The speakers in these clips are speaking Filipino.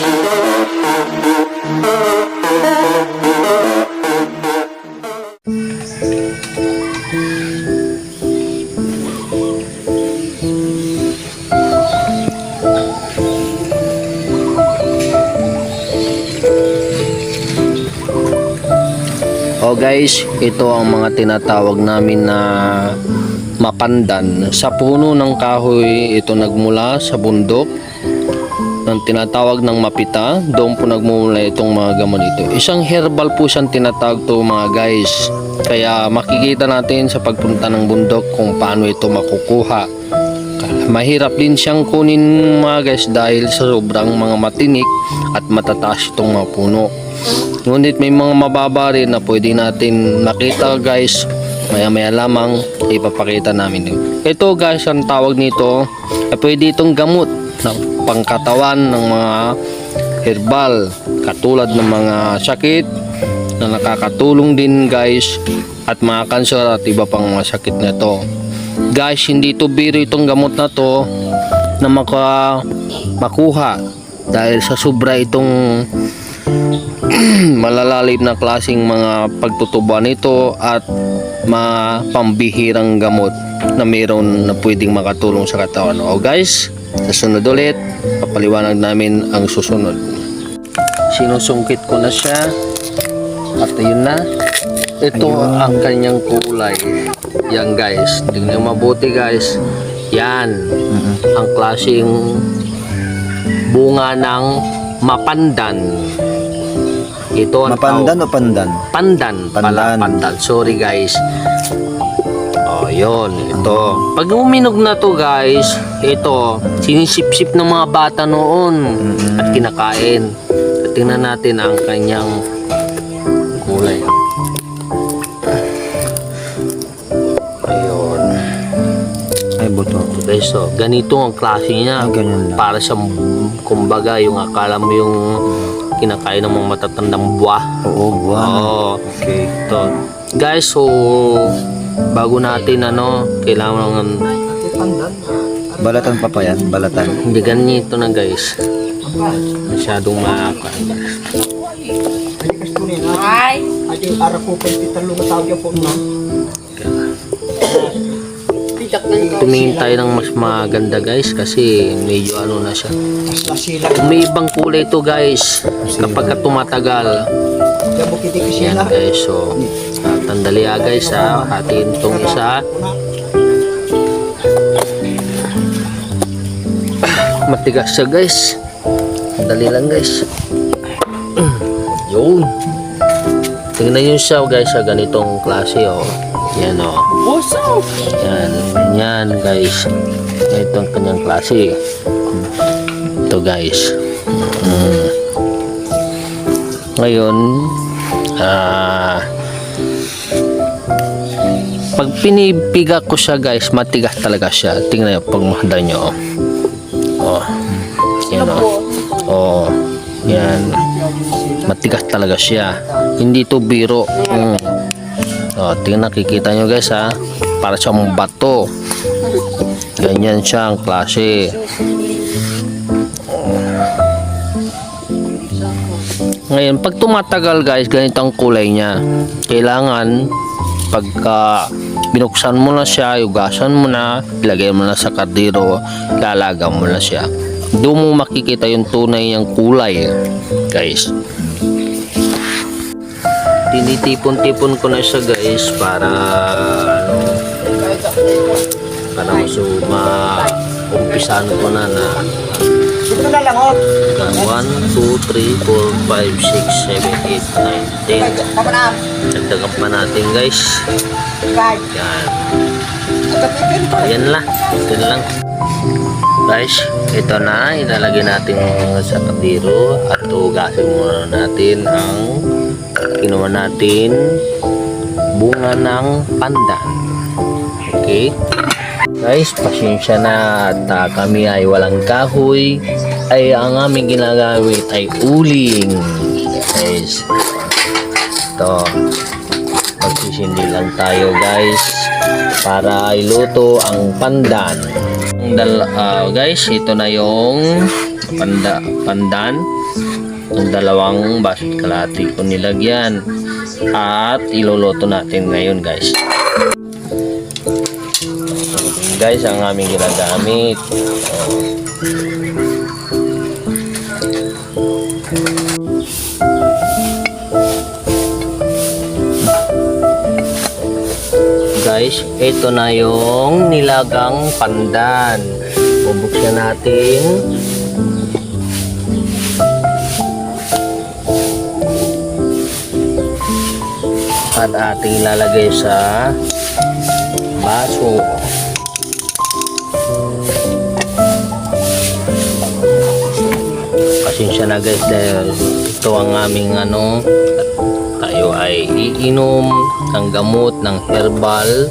Oh guys, ito ang mga tinatawag namin na mapandan. Sa puno ng kahoy ito nagmula sa bundok ng tinatawag ng mapita. Doon po nagmumula itong mga gamot ito. Isang herbal po siyang tinatawag to mga guys. Kaya makikita natin sa pagpunta ng bundok kung paano ito makukuha. Mahirap din siyang kunin mga guys dahil sa sobrang mga matinik at matataas itong mga puno. Ngunit may mga mababa rin na pwede natin makita guys. Maya maya lamang ipapakita namin. Ito guys ang tawag nito ay pwede itong gamot na pangkatawan ng mga herbal katulad ng mga sakit na nakakatulong din guys at mga kanser at iba pang mga sakit na ito. Guys, hindi to biro itong gamot na to na maka makuha dahil sa sobra itong malalalim na klasing mga pagtutubuan nito at mapambihirang gamot na mayroon na pwedeng makatulong sa katawan. O guys, sa sunod ulit, papaliwanag namin ang susunod. Sinusungkit ko na siya at yun na. Ito ang kanyang kulay. Yan guys, tingnan mabuti guys. Yan, ang klaseng bunga ng mapandan. Ito ang Mapandan o pandan? pandan, pala Pandan. pandan. Sorry guys. Oh, yun. Ito. Pag uminog na to guys, ito, sinisip-sip ng mga bata noon at kinakain. At tingnan natin ang kanyang kulay. Ayun. Ay, buto. Guys, so, ganito ang klase niya. Ah, ganyan lang. Para sa, kumbaga, yung akala mo yung kinakain ng mga matatandang buwa. Oo, buwan. Oo. Okay. Ito. Guys, so bago natin ano, kailangan Balatan pa pa yan? Balatan. hindi ganito na guys. Masyadong maakan. Ay! Adi ara po pa talo ka tawag po na. Tumingin tayo ng mas maganda guys kasi medyo ano na siya. May ibang kulay ito guys kapag ka tumatagal. Ko Yan guys, so ah, tandali ah guys ha. Hatiin itong isa. Matigas siya guys. Dali lang guys. Yun. Tingnan yun siya guys sa ganitong klase oh. Yan oh. Yan. Yan guys. Ito ang kanyang klase. Ito guys. Mm. Ngayon, ah pag pinipiga ko siya guys, matigas talaga siya. Tingnan niyo pag mahanda niyo. Oh. Yan oh. Oh. Yan. Matigas talaga siya. Hindi to biro. Mm. Oh, tingnan nakikita nyo guys ha. Para siyang bato. Ganyan siya ang klase. Ngayon, pag tumatagal guys, ganito ang kulay niya. Kailangan pagka binuksan mo na siya, yugasan mo na, ilagay mo na sa kardiro, lalaga mo na siya. Doon mo makikita yung tunay niyang kulay, guys. Tinitipon-tipon ko na siya guys para ano, para maso ma-umpisahan ko na na na lang oh. 1, 2, 3, 4, 5, 6, 7, 8, 9, 10 Tama na. Dagdagan pa natin guys. Yan. Ayan lang Ito na lang Guys, ito na Ilalagay natin sa kabiro At ugasin muna natin ang Kinuha natin Bunga ng pandan Okay Guys, pasensya na at ah, kami ay walang kahoy ay ang aming ginagamit ay uling. Guys. Ito. Magsisindi lang tayo guys para iluto ang pandan. Dal ah, guys, ito na yung panda pandan. Ang dalawang basit kalati ko nilagyan. At iluluto natin ngayon guys. Guys ang aming ginagamit. Guys, ito na yung nilagang pandan. Bubuksan natin. At ating ilalagay sa baso. Pasensya na guys dahil ito ang aming ano tayo ay iinom ng gamot ng herbal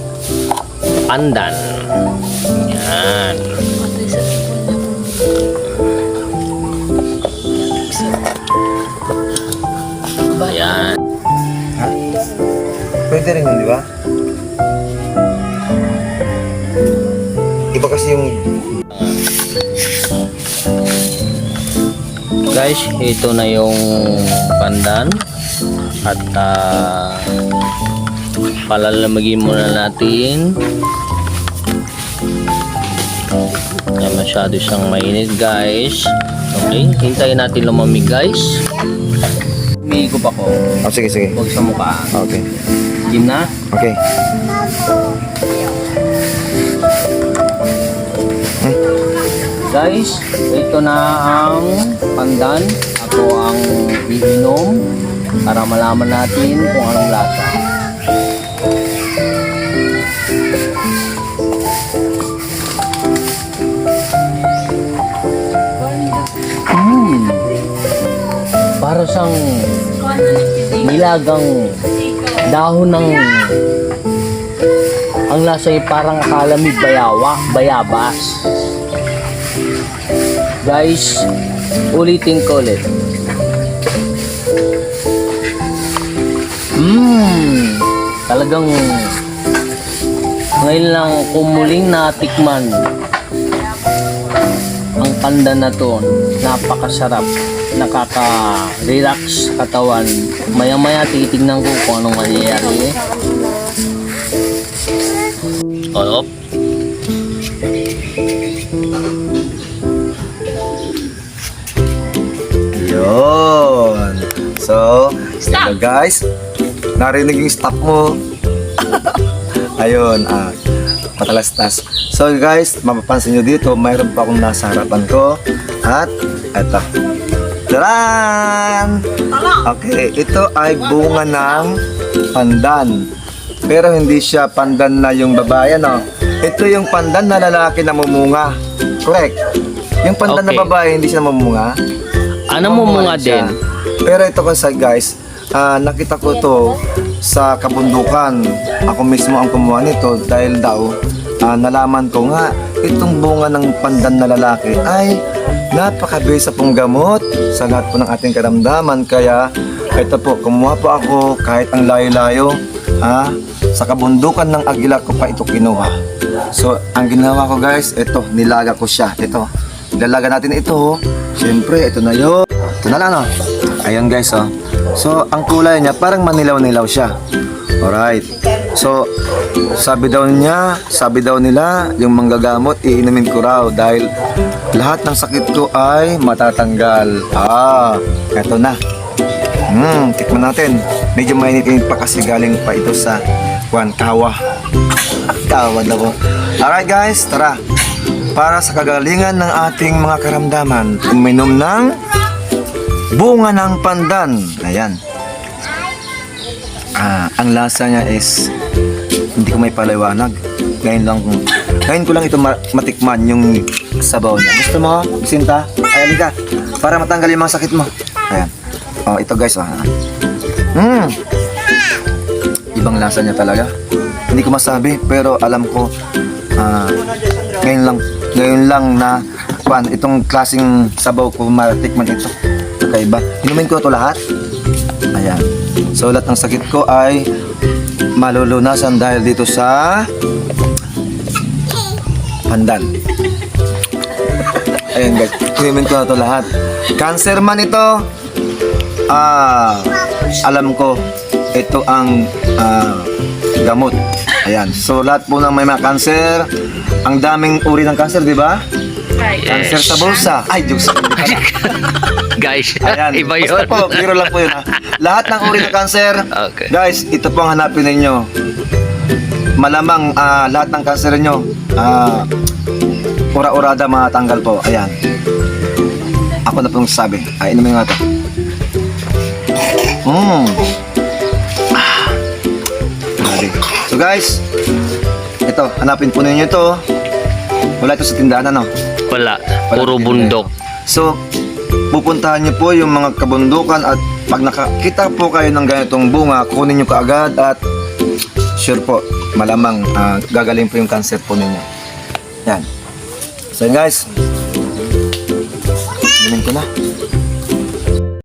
pandan. Yan. Ayan. Pwede rin di ba? Guys, ito na yung pandan at uh, palalamagin muna natin. Kaya masyado siyang mainit guys. Okay, hintayin natin lumamig guys. Umiigop ako. Oh, sige, sige. Huwag sa mukha. Okay. Game na? Okay. Guys, ito na ang pandan. Ako ang iinom para malaman natin kung anong lasa. Mm. Para siyang nilagang dahon ng ang lasa ay parang kalamig bayawa, bayabas. Guys, ulitin ko ulit. Mmm, talagang ngayon lang kumuling natikman ang pandan na to. Napakasarap. Nakaka-relax katawan. Maya-maya titignan ko kung anong mangyayari eh. Oh, Yun. So, hello guys. Narinig yung stop mo. Ayun, ah, patalastas. So guys, mapapansin nyo dito, mayroon pa akong nasa harapan ko. At, eto. Taran! Okay, ito ay bunga ng pandan. Pero hindi siya pandan na yung babae, no? Ito yung pandan na lalaki na mumunga. Correct. Yung pandan na Okay. babae, hindi siya mumunga. Ano mo mga siya. din? Pero ito kasi guys, ah, nakita ko to sa kabundukan. Ako mismo ang kumuha nito dahil daw ah, nalaman ko nga itong bunga ng pandan na lalaki ay napakabisa pong gamot sa lahat po ng ating karamdaman. Kaya ito po, kumuha po ako kahit ang layo-layo ha, sa kabundukan ng agila ko pa ito kinuha. So, ang ginawa ko guys, ito, nilaga ko siya. Ito, ilalaga natin ito. oh. Siyempre, ito na yun. Ito na lang, oh. Ayan guys, oh. So, ang kulay niya, parang manilaw-nilaw siya. Alright. So, sabi daw niya, sabi daw nila, yung manggagamot, iinumin ko raw dahil lahat ng sakit ko ay matatanggal. Ah, eto na. Hmm, tikman natin. Medyo mainit-init pa kasi galing pa ito sa Juan Kawa. Kawa daw. Alright guys, tara. Para sa kagalingan ng ating mga karamdaman, uminom ng bunga ng pandan. Ayan. Ah, ang lasa niya is hindi ko may paliwanag. Ngayon lang ngayon ko lang ito ma- matikman yung sabaw niya. Gusto mo, Sinta? Ay, halika. Para matanggal yung mga sakit mo. Ayan. Oh, ito guys, oh. Mm. Ibang lasa niya talaga. Hindi ko masabi, pero alam ko ah, ngayon lang ngayon lang na pan itong klaseng sabaw ko matikman ito. Kakaiba. Inumin ko ito lahat. Ayan. So lahat ng sakit ko ay malulunasan dahil dito sa pandan. Ayan guys, inumin ko na ito lahat. Cancer man ito, ah, alam ko, ito ang ah, gamot. Ayan, so lahat po ng may mga cancer, ang daming uri ng cancer, di ba? Cancer sa bulsa. Ay, Diyos. Guys, Ayan. iba Basta yun. po, biro lang po yun ha. Lahat ng uri ng cancer, Okay. guys, ito po ang hanapin ninyo. malamang ah, lahat ng cancer nyo, ah, ura-urada matanggal po. Ayan. Ako na pong sabi. Ay, inumin nga ito. Mmm. Grabe. So guys, ito, hanapin po ninyo ito. Wala ito sa tindahan, ano? Wala. Wala Puro bundok. So, pupuntahan niyo po yung mga kabundukan at pag nakakita po kayo ng ganitong bunga, kunin niyo kaagad at sure po, malamang ah, gagaling po yung cancer po ninyo. Yan. So guys, Ganun ko na.